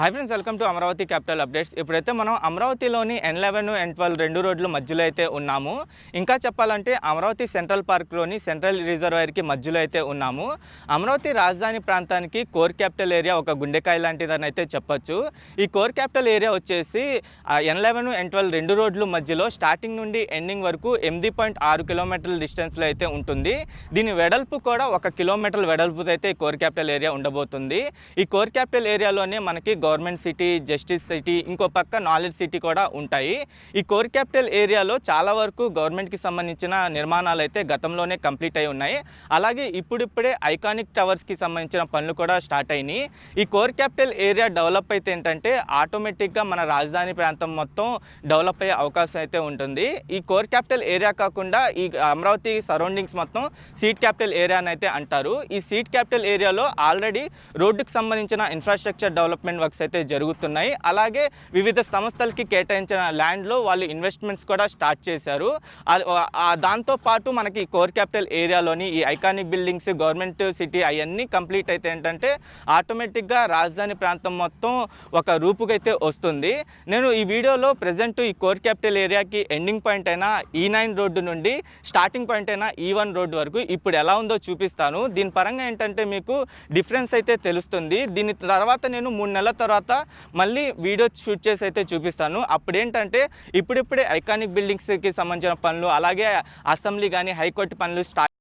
Hi friends welcome to Amaravati capital updates ఇప్పుడైతే మనం అమరావతిలోని ఎన్ లెవెన్ ఎన్ ట్వెల్వ్ రెండు రోడ్ల మధ్యలో అయితే ఉన్నాము. ఇంకా చెప్పాలంటే అమరావతి సెంట్రల్ పార్క్లోని సెంట్రల్ రిజర్వాయర్కి మధ్యలో అయితే ఉన్నాము. అమరావతి రాజధాని ప్రాంతానికి కోర్ క్యాపిటల్ ఏరియా ఒక గుండెకాయ లాంటిదని అయితే చెప్పొచ్చు. ఈ కోర్ క్యాపిటల్ ఏరియా వచ్చేసి ఎన్ లెవెన్ ఎన్ ట్వెల్వ్ రెండు రోడ్ల మధ్యలో స్టార్టింగ్ నుండి ఎండింగ్ వరకు ఎనిమిది పాయింట్ ఆరు కిలోమీటర్ల డిస్టెన్స్లో అయితే ఉంటుంది. దీని వెడల్పు కూడా ఒక కిలోమీటర్ల వెడల్పుతో అయితే ఈ కోర్ క్యాపిటల్ ఏరియా ఉండబోతుంది. ఈ కోర్ క్యాపిటల్ ఏరియాలోనే మనకి గవర్నమెంట్ సిటీ జస్టిస్ సిటీ ఇంకో పక్క నాలెడ్జ్ సిటీ కూడా ఉంటాయి. ఈ కోర్ క్యాపిటల్ ఏరియాలో చాలా వరకు గవర్నమెంట్కి సంబంధించిన నిర్మాణాలు అయితే గతంలోనే కంప్లీట్ అయి ఉన్నాయి. అలాగే ఇప్పుడిప్పుడే ఐకానిక్ టవర్స్కి సంబంధించిన పనులు కూడా స్టార్ట్ అయినాయి. ఈ కోర్ క్యాపిటల్ ఏరియా డెవలప్ అయితే ఏంటంటే ఆటోమేటిక్గా మన రాజధాని ప్రాంతం మొత్తం డెవలప్ అయ్యే అవకాశం అయితే ఉంటుంది. ఈ కోర్ క్యాపిటల్ ఏరియా కాకుండా ఈ అమరావతి సరౌండింగ్స్ మొత్తం సీట్ క్యాపిటల్ ఏరియా అని అయితే అంటారు. ఈ సీట్ క్యాపిటల్ ఏరియాలో ఆల్రెడీ రోడ్డుకి సంబంధించిన ఇన్ఫ్రాస్ట్రక్చర్ డెవలప్మెంట్ వర్క్స్ అయితే జరుగుతున్నాయి. అలాగే వివిధ సంస్థలకి కేటాయించిన ల్యాండ్లో వాళ్ళు ఇన్వెస్ట్మెంట్స్ కూడా స్టార్ట్ చేశారు. దాంతోపాటు దాంతో పాటు మనకి కోర్ క్యాపిటల్ ఏరియాలోని ఈ ఐకానిక్ బిల్డింగ్స్ గవర్నమెంట్ సిటీ అవన్నీ కంప్లీట్ అయితే ఏంటంటే ఆటోమేటిక్గా రాజధాని ప్రాంతం మొత్తం ఒక రూపుకైతే వస్తుంది. నేను ఈ వీడియోలో ప్రజెంట్ ఈ కోర్ క్యాపిటల్ ఏరియాకి ఎండింగ్ పాయింట్ అయినా e ఈ నైన్ రోడ్డు నుండి స్టార్టింగ్ పాయింట్ అయినా e ఈ వన్ రోడ్డు వరకు ఇప్పుడు ఎలా ఉందో చూపిస్తాను. దీని పరంగా ఏంటంటే మీకు డిఫరెన్స్ అయితే తెలుస్తుంది. దీని తర్వాత నేను మూడు నెలల తర్వాత మళ్ళీ వీడియో షూట్ చేసి అయితే చూపిస్తాను. అప్పుడేంటంటే ఇప్పుడిప్పుడే ఐకానిక్ బిల్డింగ్స్కి సంబంధించిన పనులు అలాగే అసెంబ్లీ కానీ హైకోర్టు పనులు స్టార్ట్